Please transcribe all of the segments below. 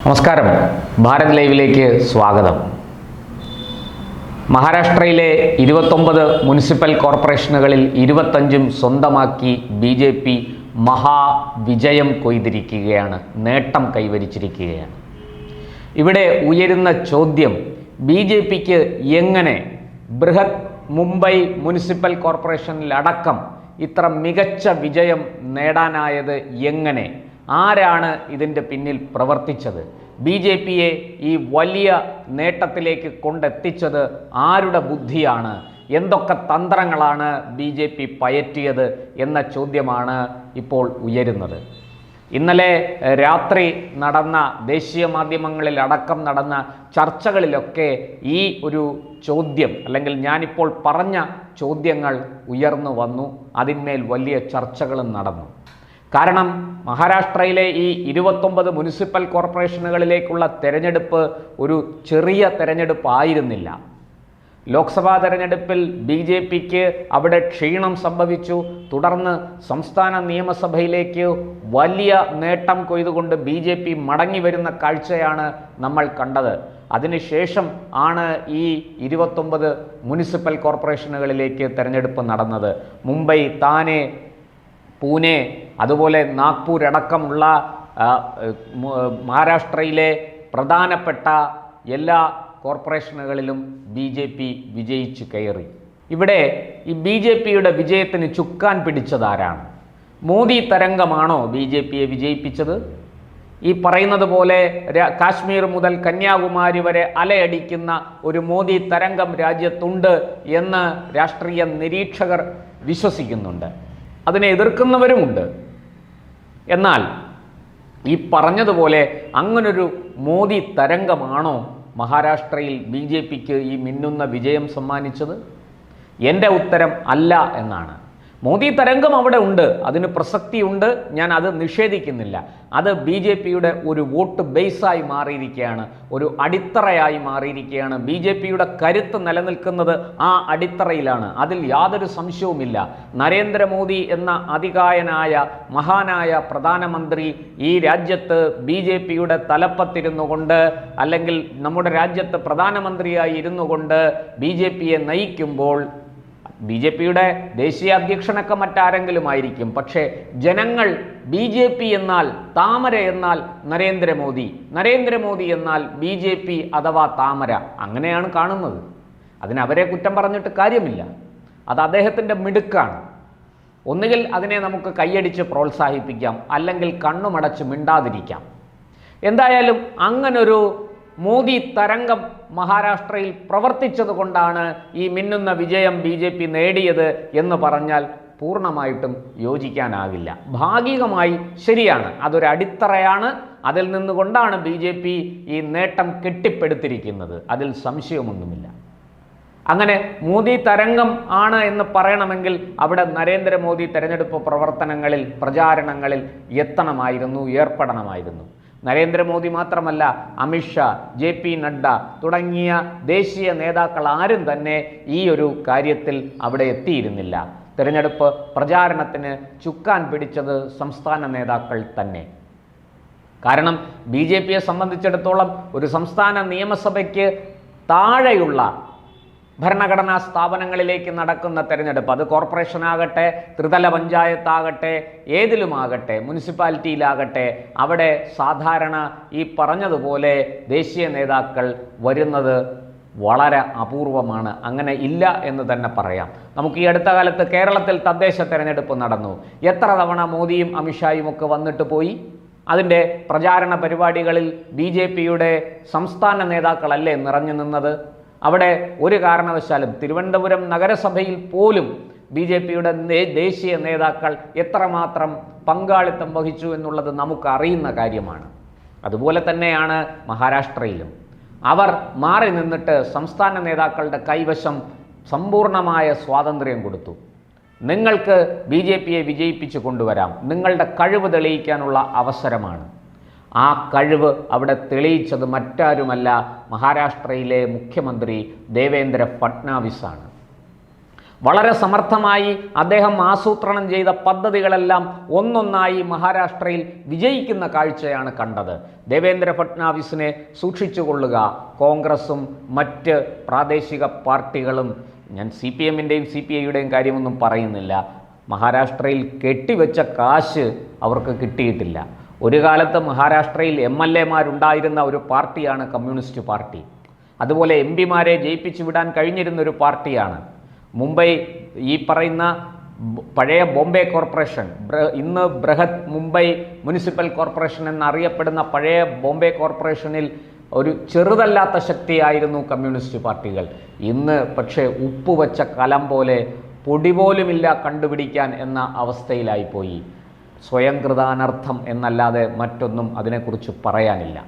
നമസ്കാരം. ഭാരത് ലൈവിലേക്ക് സ്വാഗതം. മഹാരാഷ്ട്രയിലെ ഇരുപത്തൊമ്പത് മുനിസിപ്പൽ കോർപ്പറേഷനുകളിൽ ഇരുപത്തഞ്ചും സ്വന്തമാക്കി ബി ജെ പി മഹാവിജയം കൊയ്തിരിക്കുകയാണ് നേട്ടം കൈവരിച്ചിരിക്കുകയാണ്. ഇവിടെ ഉയരുന്ന ചോദ്യം ബി ജെ പിക്ക് എങ്ങനെ ബൃഹത് മുംബൈ മുനിസിപ്പൽ കോർപ്പറേഷനിലടക്കം ഇത്ര മികച്ച വിജയം നേടാനായത് എങ്ങനെ? ആരാണ് ഇതിന്റെ പിന്നിൽ പ്രവർത്തിച്ചത്? ബി ജെ പിയെ ഈ വലിയ നേട്ടത്തിലേക്ക് കൊണ്ടെത്തിച്ചത് ആരുടെ ബുദ്ധിയാണ്? എന്തൊക്കെ തന്ത്രങ്ങളാണ് ബി ജെ പി പയറ്റിയത് എന്ന ചോദ്യമാണ് ഇപ്പോൾ ഉയരുന്നത്. ഇന്നലെ രാത്രി നടന്ന ദേശീയ മാധ്യമങ്ങളിൽ അടക്കം നടന്ന ചർച്ചകളിലൊക്കെ ഈ ഒരു ചോദ്യം അല്ലെങ്കിൽ ഞാനിപ്പോൾ പറഞ്ഞ ചോദ്യങ്ങൾ ഉയർന്നു വന്നു. അതിന്മേൽ വലിയ ചർച്ചകളും നടന്നു. കാരണം മഹാരാഷ്ട്രയിലെ ഈ ഇരുപത്തൊമ്പത് മുനിസിപ്പൽ കോർപ്പറേഷനുകളിലേക്കുള്ള തെരഞ്ഞെടുപ്പ് ഒരു ചെറിയ തെരഞ്ഞെടുപ്പ് ആയിരുന്നില്ല ലോക്സഭാ തെരഞ്ഞെടുപ്പിൽ ബി ജെ പിക്ക് അവിടെ ക്ഷീണം സംഭവിച്ചു. തുടർന്ന് സംസ്ഥാന നിയമസഭയിലേക്ക് വലിയ നേട്ടം കൊയ്തുകൊണ്ട് ബി ജെ പി മടങ്ങി വരുന്ന കാഴ്ചയാണ് നമ്മൾ കണ്ടത്. അതിനുശേഷം ആണ് ഈ ഇരുപത്തൊമ്പത് മുനിസിപ്പൽ കോർപ്പറേഷനുകളിലേക്ക് തെരഞ്ഞെടുപ്പ് നടന്നത്. മുംബൈ താനെ പൂനെ അതുപോലെ നാഗ്പൂർ അടക്കമുള്ള മഹാരാഷ്ട്രയിലെ പ്രധാനപ്പെട്ട എല്ലാ കോർപ്പറേഷനുകളിലും ബി ജെ പി വിജയിച്ചു കയറി. ഇവിടെ ഈ ബി ജെ പിയുടെ വിജയത്തിന് ചുക്കാൻ പിടിച്ചതാരാണ്? മോദി തരംഗമാണോ ബി ജെ പിയെ വിജയിപ്പിച്ചത്? ഈ പറയുന്നത് പോലെ കാശ്മീർ മുതൽ കന്യാകുമാരി വരെ അലയടിക്കുന്ന ഒരു മോദി തരംഗം രാജ്യത്തുണ്ട് എന്ന് രാഷ്ട്രീയ നിരീക്ഷകർ വിശ്വസിക്കുന്നുണ്ട്. അതിനെ എതിർക്കുന്നവരുമുണ്ട്. എന്നാൽ ഈ പറഞ്ഞതുപോലെ അങ്ങനൊരു മോദി തരംഗമാണോ മഹാരാഷ്ട്രയിൽ ബി ജെ പിക്ക് ഈ മിന്നുന്ന വിജയം സമ്മാനിച്ചത്? എന്റെ ഉത്തരം അല്ല എന്നാണ്. മോദി തരംഗം അവിടെ ഉണ്ട്. അതിന് പ്രസക്തിയുണ്ട്. ഞാൻ അത് നിഷേധിക്കുന്നില്ല. അത് ബി ജെ പിയുടെ ഒരു വോട്ട് ബേസായി മാറിയിരിക്കുകയാണ്. ഒരു അടിത്തറയായി മാറിയിരിക്കുകയാണ്. ബി ജെ പിയുടെ കരുത്ത് നിലനിൽക്കുന്നത് ആ അടിത്തറയിലാണ്. അതിൽ യാതൊരു സംശയവുമില്ല. നരേന്ദ്രമോദി എന്ന അതികായനായ മഹാനായ പ്രധാനമന്ത്രി ഈ രാജ്യത്ത് ബി ജെ പിയുടെ തലപ്പത്തിരുന്നു കൊണ്ട് അല്ലെങ്കിൽ നമ്മുടെ രാജ്യത്ത് പ്രധാനമന്ത്രിയായി ഇരുന്നു കൊണ്ട് ബി ജെ പിയെ നയിക്കുമ്പോൾ ബി ജെ പിയുടെ ദേശീയ അധ്യക്ഷനൊക്കെ മറ്റാരെങ്കിലും ആയിരിക്കും പക്ഷേ ജനങ്ങൾ ബി ജെ പി എന്നാൽ താമര എന്നാൽ നരേന്ദ്രമോദി നരേന്ദ്രമോദി എന്നാൽ ബി ജെ പി അഥവാ താമര. അങ്ങനെയാണ് കാണുന്നത്. അതിനവരെ കുറ്റം പറഞ്ഞിട്ട് കാര്യമില്ല. അത് അദ്ദേഹത്തിന്റെ മിടുക്കാണ്. ഒന്നുകിൽ അതിനെ നമുക്ക് കൈയടിച്ച് പ്രോത്സാഹിപ്പിക്കാം അല്ലെങ്കിൽ കണ്ണുമടച്ച് മിണ്ടാതിരിക്കാം. എന്തായാലും അങ്ങനൊരു മോദി തരംഗം മഹാരാഷ്ട്രയിൽ പ്രവർത്തിച്ചതുകൊണ്ടാണ് ഈ മിന്നുന്ന വിജയം ബി ജെ പി നേടിയത് എന്ന് പറഞ്ഞാൽ പൂർണമായിട്ടും യോജിക്കാനാകില്ല. ഭാഗികമായി ശരിയാണ്. അതൊരു അടിത്തറയാണ്. അതിൽ നിന്നുകൊണ്ടാണ് ബി ജെ പി ഈ നേട്ടം കെട്ടിപ്പടുത്തിരിക്കുന്നത്. അതിൽ സംശയമൊന്നുമില്ല. അങ്ങനെ മോദി തരംഗം ആണ് എന്ന് പറയണമെങ്കിൽ അവിടെ നരേന്ദ്രമോദി തെരഞ്ഞെടുപ്പ് പ്രവർത്തനങ്ങളിൽ പ്രചാരണങ്ങളിൽ എത്തണമായിരുന്നു ഏർപ്പെടണമായിരുന്നു. നരേന്ദ്രമോദി മാത്രമല്ല അമിത്ഷാ ജെ പി നഡ്ഡ തുടങ്ങിയ ദേശീയ നേതാക്കൾ ആരും തന്നെ ഈ ഒരു കാര്യത്തിൽ അവിടെ എത്തിയിരുന്നില്ല. തിരഞ്ഞെടുപ്പ് പ്രചാരണത്തിന് ചുക്കാൻ പിടിച്ചത് സംസ്ഥാന നേതാക്കൾ തന്നെ. കാരണം ബി ജെ പിയെ സംബന്ധിച്ചിടത്തോളം ഒരു സംസ്ഥാന നിയമസഭയ്ക്ക് താഴെയുള്ള ഭരണഘടനാ സ്ഥാപനങ്ങളിലേക്ക് നടക്കുന്ന തെരഞ്ഞെടുപ്പ്. അത് കോർപ്പറേഷൻ ആകട്ടെ ത്രിതല പഞ്ചായത്താകട്ടെ ഏതിലുമാകട്ടെ മുനിസിപ്പാലിറ്റിയിലാകട്ടെ അവിടെ സാധാരണ ഈ പറഞ്ഞതുപോലെ ദേശീയ നേതാക്കൾ വരുന്നത് വളരെ അപൂർവമാണ്. അങ്ങനെ ഇല്ല എന്ന് തന്നെ പറയാം. നമുക്ക് ഈ അടുത്ത കാലത്ത് കേരളത്തിൽ തദ്ദേശ തെരഞ്ഞെടുപ്പ് നടന്നു. എത്ര തവണ മോദിയും അമിത്ഷായും ഒക്കെ വന്നിട്ട് പോയി? അതിന്റെ പ്രചാരണ പരിപാടികളിൽ ബി ജെ പിയുടെ സംസ്ഥാന നേതാക്കളല്ലേ നിറഞ്ഞു നിന്നത്? അവിടെ ഒരു കാരണവശാലും തിരുവനന്തപുരം നഗരസഭയിൽ പോലും ബി ജെ പിയുടെ ദേശീയ നേതാക്കൾ എത്രമാത്രം പങ്കാളിത്തം വഹിച്ചു എന്നുള്ളത് നമുക്ക് അറിയുന്ന കാര്യമാണ്. അതുപോലെ തന്നെയാണ് മഹാരാഷ്ട്രയിലും. അവർ മാറി നിന്നിട്ട് സംസ്ഥാന നേതാക്കളുടെ കൈവശം സമ്പൂർണമായ സ്വാതന്ത്ര്യം കൊടുത്തു. നിങ്ങൾക്ക് ബി ജെ പിയെ വിജയിപ്പിച്ച് കൊണ്ടുവരാം. നിങ്ങളുടെ കഴിവ് തെളിയിക്കാനുള്ള അവസരമാണ്. ആ കഴിവ് അവിടെ തെളിയിച്ചത് മറ്റാരുമല്ല മഹാരാഷ്ട്രയിലെ മുഖ്യമന്ത്രി ദേവേന്ദ്ര ഫട്നാവിസാണ് വളരെ സമർത്ഥമായി അദ്ദേഹം ആസൂത്രണം ചെയ്ത പദ്ധതികളെല്ലാം ഒന്നൊന്നായി മഹാരാഷ്ട്രയിൽ വിജയിക്കുന്ന കാഴ്ചയാണ് കണ്ടത്. ദേവേന്ദ്ര ഫട്നാവിസിനെ സൂക്ഷിച്ചുകൊള്ളുക കോൺഗ്രസും മറ്റ് പ്രാദേശിക പാർട്ടികളും ഞാൻ സി പി എമ്മിന്റെയും സി പി ഐയുടെയും കാര്യമൊന്നും പറയുന്നില്ല. മഹാരാഷ്ട്രയിൽ കെട്ടിവെച്ച കാശ് അവർക്ക് കിട്ടിയിട്ടില്ല. ഒരു കാലത്ത് മഹാരാഷ്ട്രയിൽ എം എൽ എമാരുണ്ടായിരുന്ന ഒരു പാർട്ടിയാണ് കമ്മ്യൂണിസ്റ്റ് പാർട്ടി. അതുപോലെ എം പിമാരെ ജയിപ്പിച്ചു വിടാൻ കഴിഞ്ഞിരുന്ന ഒരു പാർട്ടിയാണ്. മുംബൈ ഈ പറയുന്ന പഴയ ബോംബെ കോർപ്പറേഷൻ ഇന്ന് ബൃഹത് മുംബൈ മുനിസിപ്പൽ കോർപ്പറേഷൻ എന്നറിയപ്പെടുന്ന പഴയ ബോംബെ കോർപ്പറേഷനിൽ ഒരു ചെറുതല്ലാത്ത ശക്തിയായിരുന്നു കമ്മ്യൂണിസ്റ്റ് പാർട്ടികൾ. ഇന്ന് പക്ഷേ ഉപ്പ് വച്ച കലം പോലെ പൊടി പോലുമില്ല കണ്ടുപിടിക്കാൻ എന്ന അവസ്ഥയിലായിപ്പോയി. സ്വയം കൃതാനർത്ഥം എന്നല്ലാതെ മറ്റൊന്നും അതിനെക്കുറിച്ച് പറയാനില്ല.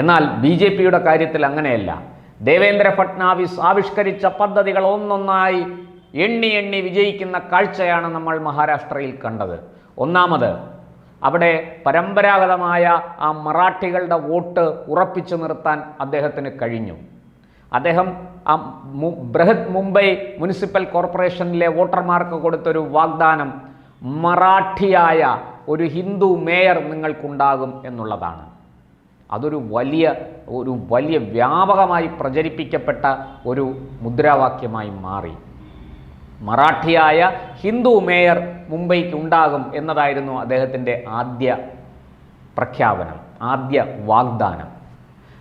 എന്നാൽ ബി ജെ പിയുടെ കാര്യത്തിൽ അങ്ങനെയല്ല. ദേവേന്ദ്ര ഫട്നാവിസ് ആവിഷ്കരിച്ച പദ്ധതികൾ ഒന്നൊന്നായി എണ്ണി എണ്ണി വിജയിക്കുന്ന കാഴ്ചയാണ് നമ്മൾ മഹാരാഷ്ട്രയിൽ കണ്ടത്. ഒന്നാമത് അവിടെ പരമ്പരാഗതമായ ആ മറാഠികളുടെ വോട്ട് ഉറപ്പിച്ചു നിർത്താൻ അദ്ദേഹത്തിന് കഴിഞ്ഞു. അദ്ദേഹം ആ ബൃഹത് മുംബൈ മുനിസിപ്പൽ കോർപ്പറേഷനിലെ വോട്ടർമാർക്ക് കൊടുത്തൊരു വാഗ്ദാനം മറാഠിയായ ഒരു ഹിന്ദു മേയർ നിങ്ങൾക്കുണ്ടാകും എന്നുള്ളതാണ്. അതൊരു വലിയ ഒരു വലിയ വ്യാപകമായി പ്രചരിപ്പിക്കപ്പെട്ട ഒരു മുദ്രാവാക്യമായി മാറി. മറാഠിയായ ഹിന്ദു മേയർ മുംബൈക്ക് ഉണ്ടാകും എന്നതായിരുന്നു അദ്ദേഹത്തിന്റെ ആദ്യ പ്രഖ്യാപനം ആദ്യ വാഗ്ദാനം.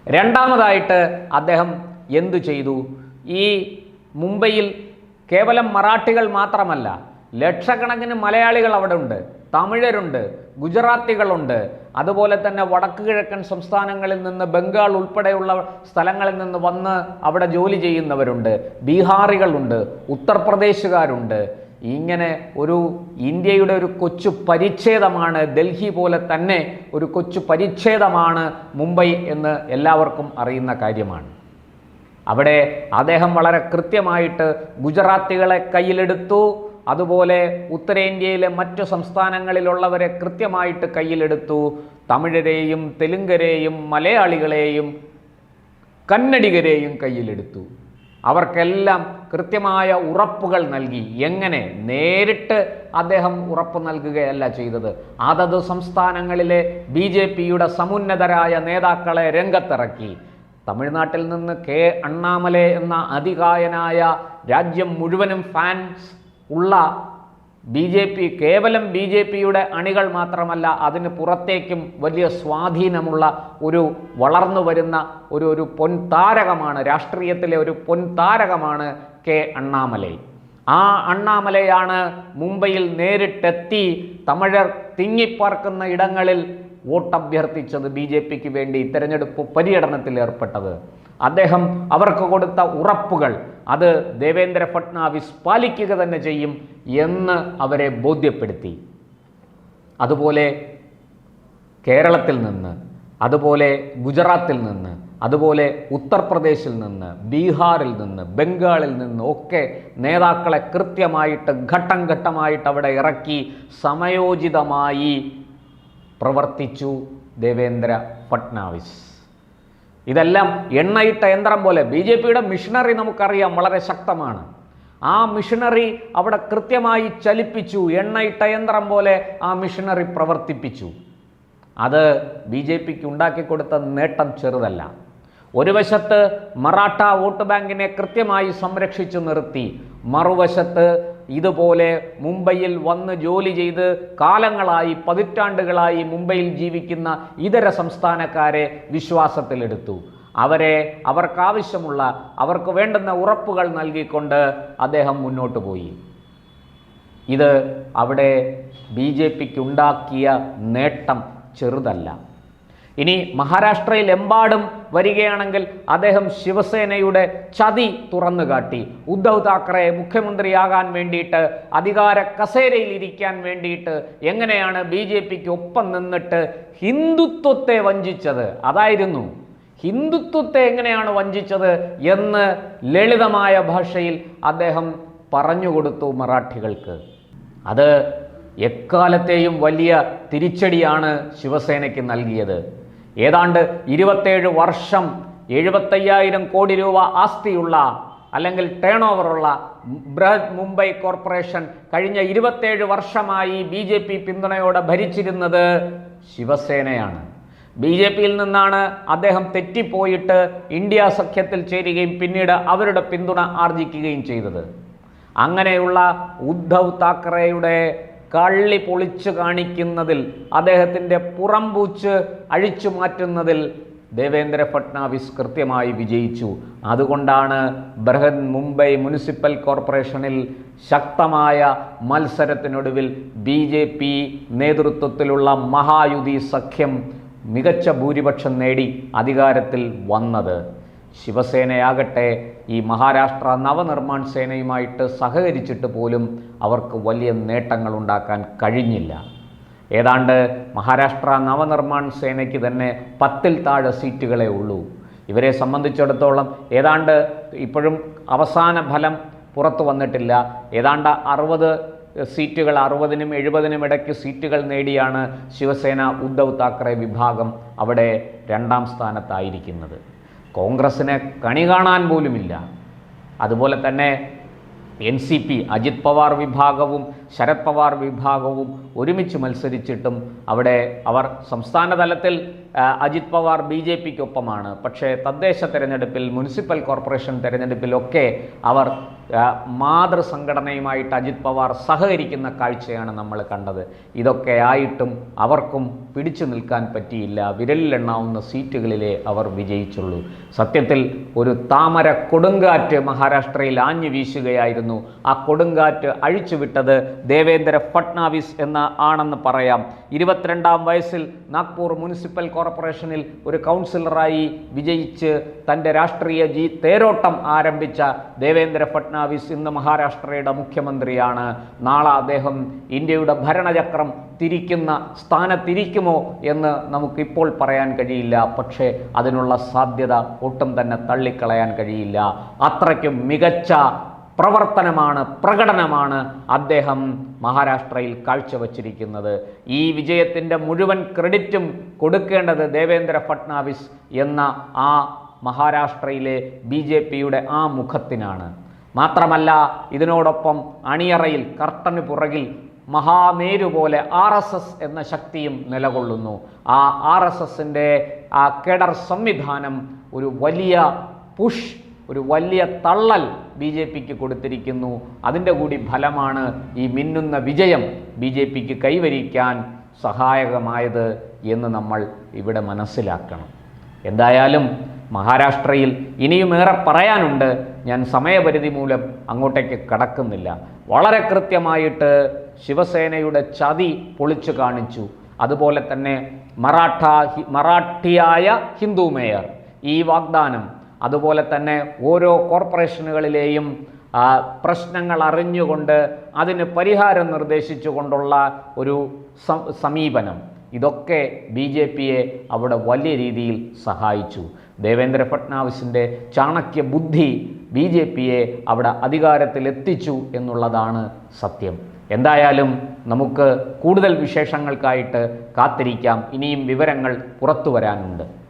രണ്ടാമതായിട്ട് അദ്ദേഹം എന്തു ചെയ്തു? ഈ മുംബൈയിൽ കേവലം മറാഠികൾ മാത്രമല്ല ലക്ഷക്കണക്കിന് മലയാളികൾ അവിടെ ഉണ്ട്. തമിഴരുണ്ട് ഗുജറാത്തികളുണ്ട്. അതുപോലെ തന്നെ വടക്ക് കിഴക്കൻ സംസ്ഥാനങ്ങളിൽ നിന്ന് ബംഗാൾ ഉൾപ്പെടെയുള്ള സ്ഥലങ്ങളിൽ നിന്ന് വന്ന് അവിടെ ജോലി ചെയ്യുന്നവരുണ്ട്. ബീഹാറികളുണ്ട് ഉത്തർപ്രദേശുകാരുണ്ട്. ഇങ്ങനെ ഒരു ഇന്ത്യയുടെ ഒരു കൊച്ചു പരിച്ഛേദമാണ് ഡൽഹി പോലെ തന്നെ ഒരു കൊച്ചു പരിച്ഛേദമാണ് മുംബൈ എന്ന് എല്ലാവർക്കും അറിയുന്ന കാര്യമാണ്. അവിടെ അദ്ദേഹം വളരെ കൃത്യമായിട്ട് ഗുജറാത്തികളെ കയ്യിലെടുത്തു അതുപോലെ ഉത്തരേന്ത്യയിലെ മറ്റു സംസ്ഥാനങ്ങളിലുള്ളവരെ കൃത്യമായിട്ട് കയ്യിലെടുത്തു. തമിഴരെയും തെലുങ്കരെയും മലയാളികളെയും കന്നഡികരെയും കയ്യിലെടുത്തു. അവർക്കെല്ലാം കൃത്യമായ ഉറപ്പുകൾ നൽകി. എങ്ങനെ? നേരിട്ട് അദ്ദേഹം ഉറപ്പ് നൽകുകയല്ല ചെയ്തത്. അതത് സംസ്ഥാനങ്ങളിലെ ബി ജെ പിയുടെ സമുന്നതരായ നേതാക്കളെ രംഗത്തിറക്കി. തമിഴ്നാട്ടിൽ നിന്ന് കെ അണ്ണാമലെ എന്ന അതികായനായ രാജ്യം മുഴുവനും ഫാൻസ് ഉള്ള ബി ജെ പി കേവലം ബി ജെ പിയുടെ അണികൾ മാത്രമല്ല അതിന് പുറത്തേക്കും വലിയ സ്വാധീനമുള്ള ഒരു വളർന്നു വരുന്ന ഒരു ഒരു പൊൻതാരകമാണ് രാഷ്ട്രീയത്തിലെ ഒരു പൊൻതാരകമാണ് കെ അണ്ണാമലൈ. ആ അണ്ണാമലയാണ് മുംബൈയിൽ നേരിട്ടെത്തി തമിഴർ തിങ്ങിപ്പാർക്കുന്ന ഇടങ്ങളിൽ വോട്ടഭ്യർത്ഥിച്ചത് ബി ജെ പിക്ക് വേണ്ടി തെരഞ്ഞെടുപ്പ് പര്യടനത്തിൽ ഏർപ്പെട്ടത് അദ്ദേഹം അവർക്ക് കൊടുത്ത ഉറപ്പുകൾ അത് ദേവേന്ദ്ര ഫട്നാവിസ് പാലിക്കുക തന്നെ ചെയ്യും എന്ന് അവരെ ബോധ്യപ്പെടുത്തി. അതുപോലെ കേരളത്തിൽ നിന്ന് അതുപോലെ ഗുജറാത്തിൽ നിന്ന് അതുപോലെ ഉത്തർപ്രദേശിൽ നിന്ന് ബീഹാറിൽ നിന്ന് ബംഗാളിൽ നിന്ന് ഒക്കെ നേതാക്കളെ കൃത്യമായിട്ട് ഘട്ടം ഘട്ടമായിട്ട് അവിടെ ഇറക്കി സമയോചിതമായി പ്രവർത്തിച്ചു ദേവേന്ദ്ര ഫട്നാവിസ്. ഇതെല്ലാം എണ്ണയിട്ട യന്ത്രം പോലെ ബി ജെ പിയുടെ മിഷണറി നമുക്കറിയാം വളരെ ശക്തമാണ്. ആ മിഷണറി അവിടെ കൃത്യമായി ചലിപ്പിച്ചു എണ്ണയിട്ട യന്ത്രം പോലെ ആ മിഷണറി പ്രവർത്തിപ്പിച്ചു. അത് ബി ജെ പിക്ക് ഉണ്ടാക്കിക്കൊടുത്ത നേട്ടം ചെറുതല്ല. ഒരു വശത്ത് മറാഠ വോട്ട് ബാങ്കിനെ കൃത്യമായി സംരക്ഷിച്ചു നിർത്തി മറുവശത്ത് ഇതുപോലെ മുംബൈയിൽ വന്ന് ജോലി ചെയ്ത് കാലങ്ങളായി പതിറ്റാണ്ടുകളായി മുംബൈയിൽ ജീവിക്കുന്ന ഇതര സംസ്ഥാനക്കാരെ വിശ്വാസത്തിലെടുത്തു. അവരെ അവർക്കാവശ്യമുള്ള അവർക്ക് വേണ്ടുന്ന ഉറപ്പുകൾ നൽകിക്കൊണ്ട് അദ്ദേഹം മുന്നോട്ട് പോയി. ഇത് അവിടെ ബി ജെ പിക്ക് ഉണ്ടാക്കിയ നേട്ടം ചെറുതല്ല. ഇനി മഹാരാഷ്ട്രയിൽ എമ്പാടും വരികയാണെങ്കിൽ അദ്ദേഹം ശിവസേനയുടെ ചതി തുറന്നു കാട്ടി. ഉദ്ധവ് താക്കറെ മുഖ്യമന്ത്രിയാകാൻ വേണ്ടിയിട്ട് അധികാര കസേരയിൽ ഇരിക്കാൻ വേണ്ടിയിട്ട് എങ്ങനെയാണ് ബി ജെ പിക്ക് ഒപ്പം നിന്നിട്ട് ഹിന്ദുത്വത്തെ വഞ്ചിച്ചത്? അതായിരുന്നു. ഹിന്ദുത്വത്തെ എങ്ങനെയാണ് വഞ്ചിച്ചത് എന്ന് ലളിതമായ ഭാഷയിൽ അദ്ദേഹം പറഞ്ഞുകൊടുത്തു മറാഠികൾക്ക്. അത് എക്കാലത്തെയും വലിയ തിരിച്ചടിയാണ് ശിവസേനയ്ക്ക് നൽകിയത്. ഏതാണ്ട് ഇരുപത്തേഴ് വർഷം എഴുപത്തയ്യായിരം കോടി രൂപ ആസ്തിയുള്ള അല്ലെങ്കിൽ ടേൺ ഓവറുള്ള ബൃഹത് മുംബൈ കോർപ്പറേഷൻ കഴിഞ്ഞ ഇരുപത്തേഴ് വർഷമായി ബി ജെ പി പിന്തുണയോടെ ഭരിച്ചിരുന്നത് ശിവസേനയാണ്. ബി ജെ പിയിൽ നിന്നാണ് അദ്ദേഹം തെറ്റിപ്പോയിട്ട് ഇന്ത്യ സഖ്യത്തിൽ ചേരുകയും പിന്നീട് അവരുടെ പിന്തുണ ആർജിക്കുകയും ചെയ്തത്. അങ്ങനെയുള്ള ഉദ്ധവ് താക്കറെയുടെ കള്ളി പൊളിച്ചു കാണിക്കുന്നതിൽ അദ്ദേഹത്തിന്റെ പുറംപൂച്ച് അഴിച്ചു മാറ്റുന്നതിൽ ദേവേന്ദ്ര ഫട്നാവിസ് കൃത്യമായി വിജയിച്ചു. അതുകൊണ്ടാണ് ബൃഹൻ മുംബൈ മുനിസിപ്പൽ കോർപ്പറേഷനിൽ ശക്തമായ മത്സരത്തിനൊടുവിൽ ബി ജെ പി നേതൃത്വത്തിലുള്ള മഹായുതി സഖ്യം മികച്ച ഭൂരിപക്ഷം നേടി അധികാരത്തിൽ വന്നത്. ശിവസേനയാകട്ടെ ഈ മഹാരാഷ്ട്ര നവനിർമ്മാൺ സേനയുമായിട്ട് സഹകരിച്ചിട്ട് പോലും അവർക്ക് വലിയ നേട്ടങ്ങൾ ഉണ്ടാക്കാൻ കഴിഞ്ഞില്ല. ഏതാണ്ട് മഹാരാഷ്ട്ര നവനിർമ്മാൺ സേനയ്ക്ക് തന്നെ പത്തിൽ താഴെ സീറ്റുകളേ ഉള്ളൂ. ഇവരെ സംബന്ധിച്ചിടത്തോളം ഏതാണ്ട് ഇപ്പോഴും അവസാന ഫലം പുറത്തു വന്നിട്ടില്ല. ഏതാണ്ട് അറുപത് സീറ്റുകൾ അറുപതിനും എഴുപതിനും ഇടയ്ക്ക് സീറ്റുകൾ നേടിയാണ് ശിവസേന ഉദ്ധവ് താക്കറെ വിഭാഗം അവിടെ രണ്ടാം സ്ഥാനത്തായിരിക്കുന്നത്. കോൺഗ്രസ്സിനെ കണി കാണാൻ പോലുമില്ല. അതുപോലെ തന്നെ N C P Ajit Pawar വിഭാഗവും ശരത് പവാർ വിഭാഗവും ഒരുമിച്ച് മത്സരിച്ചിട്ടും അവിടെ അവർ സംസ്ഥാന തലത്തിൽ അജിത് പവാർ ബി ജെ പിക്കൊപ്പമാണ്. പക്ഷേ തദ്ദേശ തെരഞ്ഞെടുപ്പിൽ മുനിസിപ്പൽ കോർപ്പറേഷൻ തെരഞ്ഞെടുപ്പിലൊക്കെ അവർ മാതൃസംഘടനയുമായിട്ട് അജിത് പവാർ സഹകരിക്കുന്ന കാഴ്ചയാണ് നമ്മൾ കണ്ടത്. ഇതൊക്കെ ആയിട്ടും അവർക്കും പിടിച്ചു നിൽക്കാൻ പറ്റിയില്ല. വിരലിലെണ്ണാവുന്ന സീറ്റുകളിലെ അവർ വിജയിച്ചുള്ളൂ. സത്യത്തിൽ ഒരു താമര കൊടുങ്കാറ്റ് മഹാരാഷ്ട്രയിൽ ആഞ്ഞു വീശുകയായിരുന്നു. ആ കൊടുങ്കാറ്റ് അഴിച്ചുവിട്ടത് ദേവേന്ദ്ര ഫട്നാവിസ് എന്ന ആണെന്ന് പറയാം. ഇരുപത്തിരണ്ടാം വയസ്സിൽ നാഗ്പൂർ മുനിസിപ്പൽ കോർപ്പറേഷനിൽ ഒരു കൗൺസിലറായി വിജയിച്ച് തന്റെ രാഷ്ട്രീയ ജീ തേരോട്ടം ആരംഭിച്ച ദേവേന്ദ്ര ഫട്നാവിസ് ഇന്ന് മഹാരാഷ്ട്രയുടെ മുഖ്യമന്ത്രിയാണ്. നാളെ അദ്ദേഹം ഇന്ത്യയുടെ ഭരണചക്രം തിരിക്കുന്ന സ്ഥാനത്തിരിക്കുമോ എന്ന് നമുക്കിപ്പോൾ പറയാൻ കഴിയില്ല. പക്ഷേ അതിനുള്ള സാധ്യത ഒട്ടും തന്നെ തള്ളിക്കളയാൻ കഴിയില്ല. അത്രയ്ക്കും മികച്ച പ്രവർത്തനമാണ് പ്രകടനമാണ് അദ്ദേഹം മഹാരാഷ്ട്രയിൽ കാഴ്ചവച്ചിരിക്കുന്നത്. ഈ വിജയത്തിന്റെ മുഴുവൻ ക്രെഡിറ്റും കൊടുക്കേണ്ടത് ദേവേന്ദ്ര ഫട്നാവിസ് എന്ന ആ മഹാരാഷ്ട്രയിലെ ബി ജെ പിയുടെ ആ മുഖത്തിനാണ്. മാത്രമല്ല ഇതിനോടൊപ്പം അണിയറയിൽ കർട്ടന് പുറകിൽ മഹാമേരു പോലെ ആർ എസ് എസ് എന്ന ശക്തിയും നിലകൊള്ളുന്നു. ആ ആർ എസ് എസിന്റെ ആ കേഡർ സംവിധാനം ഒരു വലിയ പുഷ് ഒരു വലിയ തള്ളൽ ബി ജെ പിക്ക് കൊടുത്തിരിക്കുന്നു. അതിന്റെ കൂടി ഫലമാണ് ഈ മിന്നുന്ന വിജയം ബി ജെ പിക്ക് കൈവരിക്കാൻ സഹായകമായത് എന്ന് നമ്മൾ ഇവിടെ മനസ്സിലാക്കണം. എന്തായാലും മഹാരാഷ്ട്രയിൽ ഇനിയും ഏറെ പറയാനുണ്ട് ഞാൻ സമയപരിധി മൂലം അങ്ങോട്ടേക്ക് കടക്കുന്നില്ല. വളരെ കൃത്യമായിട്ട് ശിവസേനയുടെ ചതി പൊളിച്ചു കാണിച്ചു. അതുപോലെ തന്നെ മറാഠ മറാഠിയായ ഹിന്ദു മേയർ ഈ വാഗ്ദാനം അതുപോലെ തന്നെ ഓരോ കോർപ്പറേഷനുകളിലെയും പ്രശ്നങ്ങൾ അറിഞ്ഞുകൊണ്ട് അതിന് പരിഹാരം നിർദ്ദേശിച്ചുകൊണ്ടുള്ള ഒരു സമീപനം. ഇതൊക്കെ ബി ജെ പിയെ അവിടെ വലിയ രീതിയിൽ സഹായിച്ചു. ദേവേന്ദ്ര ഫട്നാവിസിന്റെ ചാണക്യ ബുദ്ധി ബി ജെ പിയെ അവിടെ അധികാരത്തിലെത്തിച്ചു എന്നുള്ളതാണ് സത്യം. എന്തായാലും നമുക്ക് കൂടുതൽ വിശേഷങ്ങൾക്കായിട്ട് കാത്തിരിക്കാം. ഇനിയും വിവരങ്ങൾ പുറത്തു വരാനുണ്ട്.